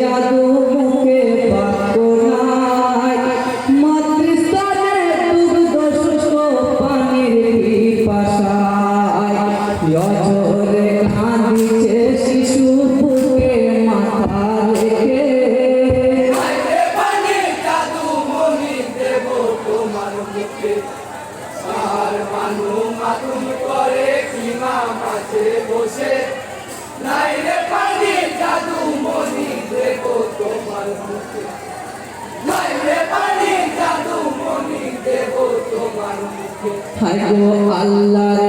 জাদু মুখে পাকো নাই। মাতৃস্থানে দুগ্ধ রেখে হাইগো আল্লাহর তয়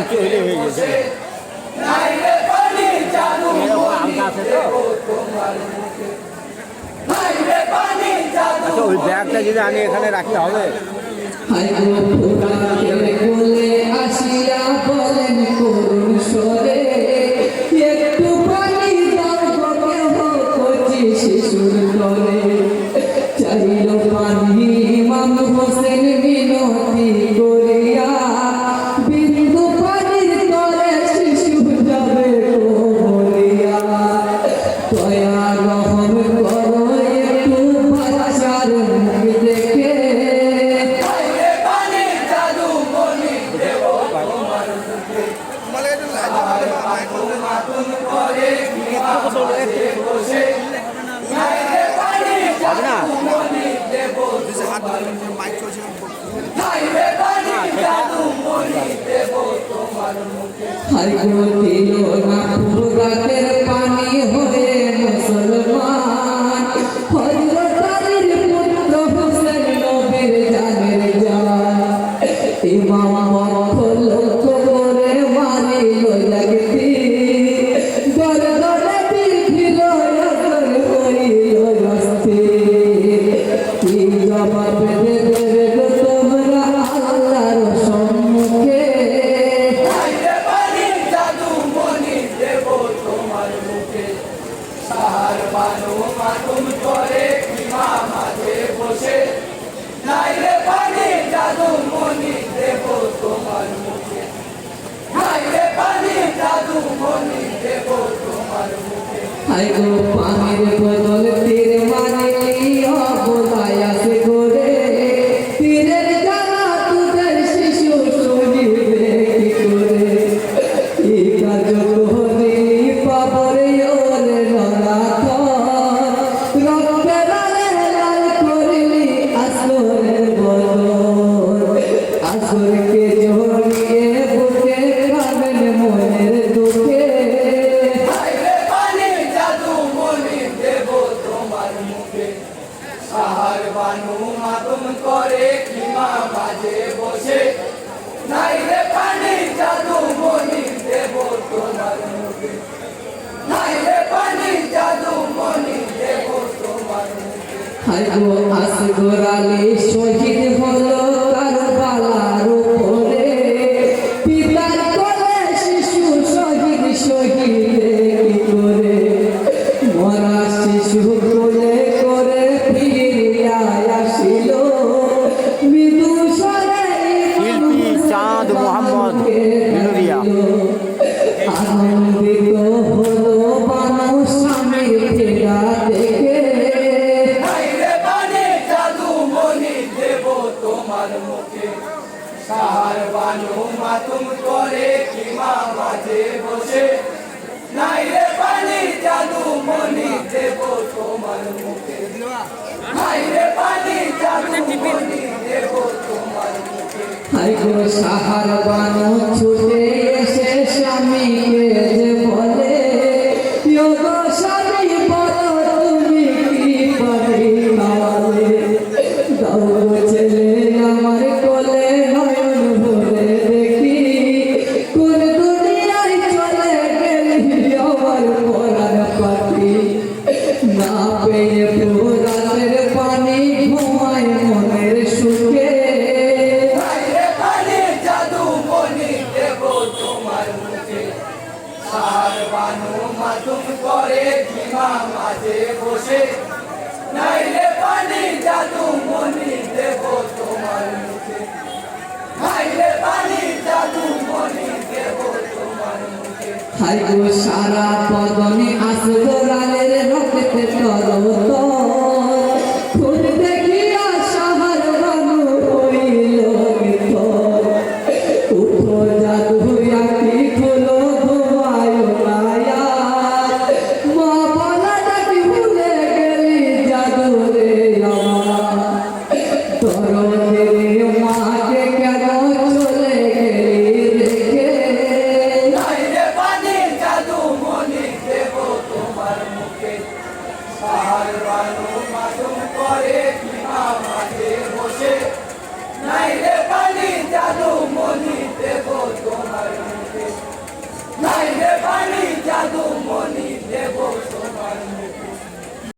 হয়ে গেছে আচ্ছা ওই ব্যাগটা যদি আমি এখানে রাখি হবে? হাইগো দিল না ফুরাতের পানি হয়ে মুসলমান। হযরত পুত্র হোসেন নবীর জানের জান। ইমাম পক্ষ করে মারিল লাগতি গরদরে বিধিল হাইগো পানির বদল হাইগো আসগরালে শহীদ সাহার বানু মাতুম করে কিমা মাঝে বসে। নাই রে পানি জাদু মনি দেব তোমার মুখে। নাই রে পানি জাদু মনি দেব তোমার মুখে। হাইগো সাহার বানো ছুটে কাছে বসে। নাইলে পানি জাদু মনি দেব তোমার মুখে। নাইলে পানি জাদু মনি দেব তোমার মুখে। হাই গো, সারা পদ